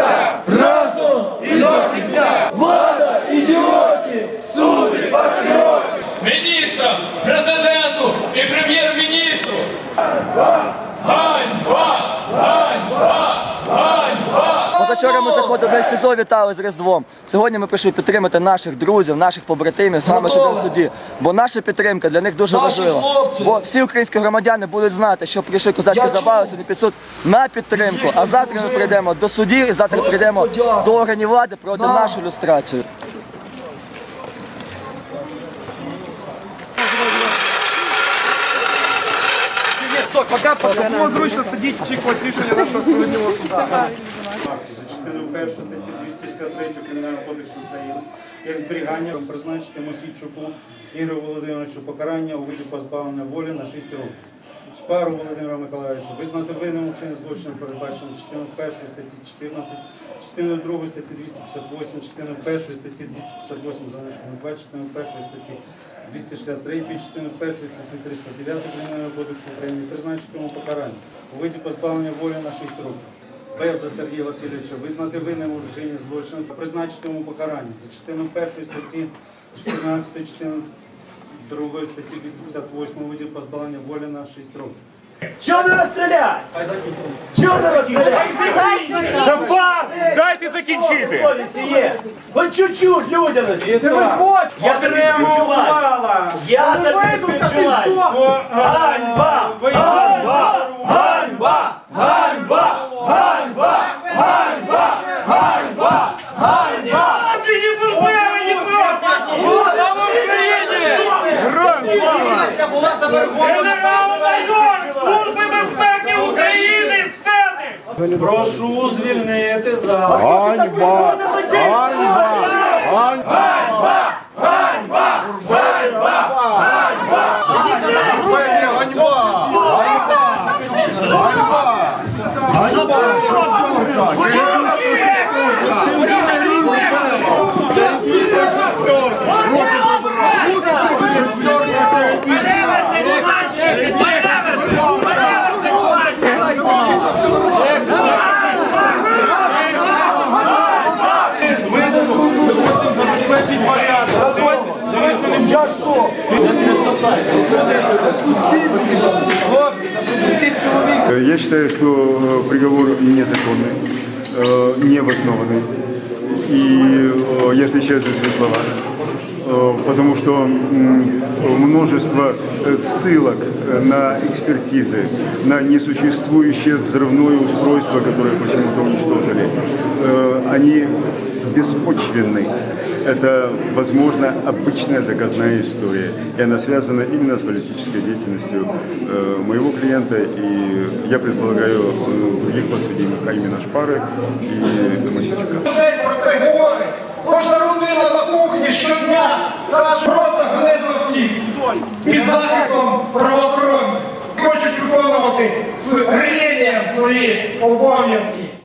Pizza! Вчора ми заходили на СІЗО, вітали з Різдвом. Сьогодні ми прийшли підтримати наших друзів, наших побратимів саме сюди в суді. Бо наша підтримка для них дуже Наші важлива. хлопці. Бо всі українські громадяни будуть знати, що прийшли козацькі Я забави чую. сьогодні під суд на підтримку. А завтра ми прийдемо до судів і завтра прийдемо подяка. до органів влади проти нашу люстрацію. Пока було зручно сидіти, чекати рішення нашого справедливого суда. За частиною першої статті 263 Кримінального кодексу України як зберігання призначити Мосійчуку Ігорю Володимировичу покарання у виді позбавлення волі на 6 років. Шпару Володимира Миколаївича визнати винним у вчиненні злочину передбачено частиною 1 статті 14, частиною 2 статті 258, частиною 1 статті 258 залишком 2, частиною 1 статті 263, частиною 1 статті 309 Кримінального кодексу України призначити йому покарання у виді позбавлення волі на 6 років. Бевза Сергія Васильовича визнати винним у вчиненні злочину та призначити йому покарання за частину першої статті 14, частину другої статті 258 у виді позбавлення волі на 6 років. Чого не розстріляти? Чого не розстріляти? Дайте закінчити! Совісті є. Хоч чуть-чуть людяності. Ти Я тобі співчуваю. Я тобі співчуваю. Ганьба! Ганьба! Ганьба! Ганьба! Ганьба! Ганьба! Ганьба! Ганьба! Ти не впевнені Слава Україні! Генерал-майор Служби безпеки України Сеник! Прошу звільнити зал. Ганьба! Я считаю, что э, приговор незаконный, э, необоснованный. И э, я отвечаю за свои слова. Э, Потому что множество э, ссылок э, на экспертизы, на несуществующее взрывное устройство, которое почему-то уничтожили, они беспочвенны. Это, возможно, обычная заказная история. И она связана именно с политической деятельностью моего клиента и, я предполагаю, других подсудимых, а именно Шпары и Масичука. Захистом правоохоронців. Хочуть виконувати з рвінням свої обов'язки.